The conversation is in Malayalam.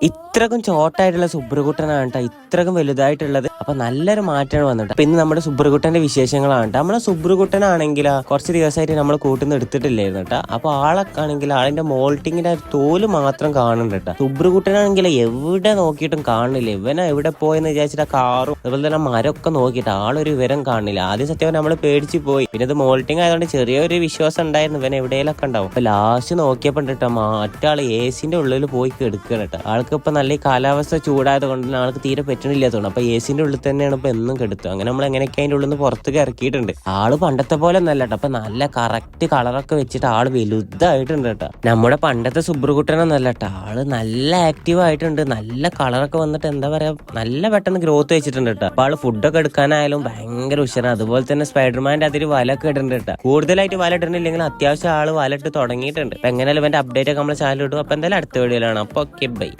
itu ഇത്രക്കും ചോട്ടായിട്ടുള്ള സുബ്രകുട്ടനാണ് കേട്ടോ ഇത്രക്കും വലുതായിട്ടുള്ളത്. അപ്പൊ നല്ലൊരു മാറ്റമാണ് വന്നിട്ട് അപ്പൊ ഇന്ന് നമ്മുടെ സുബ്രകുട്ടന്റെ വിശേഷങ്ങളാണ് കേട്ടോ നമ്മളെ സുബ്രകുട്ടനാണെങ്കിൽ കുറച്ച് ദിവസമായിട്ട് നമ്മൾ കൂട്ടുന്ന എടുത്തിട്ടില്ലായിരുന്നു കേട്ടോ അപ്പൊ ആളൊക്കെ ആണെങ്കിൽ ആളിന്റെ മോൾട്ടിങ്ങിന്റെ തോൽ മാത്രം കാണുന്നുണ്ട് കേട്ടോ സുബ്രകുട്ടനാണെങ്കിൽ എവിടെ നോക്കിയിട്ടും കാണുന്നില്ല. ഇവനെ എവിടെ പോയെന്ന് വിചാരിച്ചിട്ട് കാറും അതുപോലെ തന്നെ മരമൊക്കെ നോക്കിയിട്ട് ആളൊരു വിവരം കാണുന്നില്ല ആദ്യം സത്യം നമ്മൾ പേടിച്ച് പോയി. പിന്നെ ഇത് മോൾട്ടിങ് ആയതുകൊണ്ട് ചെറിയൊരു വിശ്വാസം ഉണ്ടായിരുന്നു. ഇവൻ എവിടെയെങ്കിലൊക്കെ ഉണ്ടാവും. അപ്പൊ ലാസ്റ്റ് നോക്കിയപ്പോ കേട്ടോ മറ്റാൾ എ സിന്റെ ഉള്ളിൽ പോയി കെടുക്കണം കേട്ടോ ആൾക്ക് ഇപ്പൊ നല്ല കാലാവസ്ഥ ചൂടായത് കൊണ്ട് ആൾക്ക് തീരെ തോന്നുന്നു. അപ്പൊ എ സിന്റെ ഉള്ളിൽ തന്നെയാണ് ഇപ്പൊ എന്നും കെടുത്തു അങ്ങനെ നമ്മൾ എങ്ങനെയൊക്കെ അതിന്റെ ഉള്ളിൽ നിന്ന് പുറത്തേക്ക് ഇറക്കിയിട്ടുണ്ട്. ആൾ പണ്ടത്തെ പോലെ ഒന്നല്ല കേട്ടോ. അപ്പൊ നല്ല കറക്റ്റ് കളറൊക്കെ വെച്ചിട്ട് ആൾ വലുതായിട്ടുണ്ട് കേട്ടോ. നമ്മുടെ പണ്ടത്തെ സുബ്രകുട്ടനൊന്നല്ല കേട്ടോ. ആൾ നല്ല ആക്റ്റീവ് ആയിട്ടുണ്ട്. നല്ല കളറൊക്കെ വന്നിട്ട് എന്താ പറയാ നല്ല പെട്ടെന്ന് ഗ്രോത്ത് വെച്ചിട്ടുണ്ട് കേട്ടോ. അപ്പൊ ആൾ ഫുഡൊക്കെ എടുക്കാനായാലും ഭയങ്കര ഉഷാറാണ് അതുപോലെ തന്നെ സ്പൈഡർമാന്റെ അതിൽ വലൊക്കെ ഇടുന്നുണ്ട് കേട്ടോ. കൂടുതലായിട്ട് വല ഇടുന്നില്ലെങ്കിൽ അത്യാവശ്യം ആൾ വല ഇട്ട് തുടങ്ങിയിട്ടുണ്ട്. അപ്പൊ എങ്ങനെയാലും അപ്ഡേറ്റ് ഒക്കെ നമ്മൾ ചാനൽ ഇടും. അപ്പൊ എന്തായാലും അടുത്ത വീഡിയോയിലാണ് അപ്പൊ ഓക്കെ ബൈ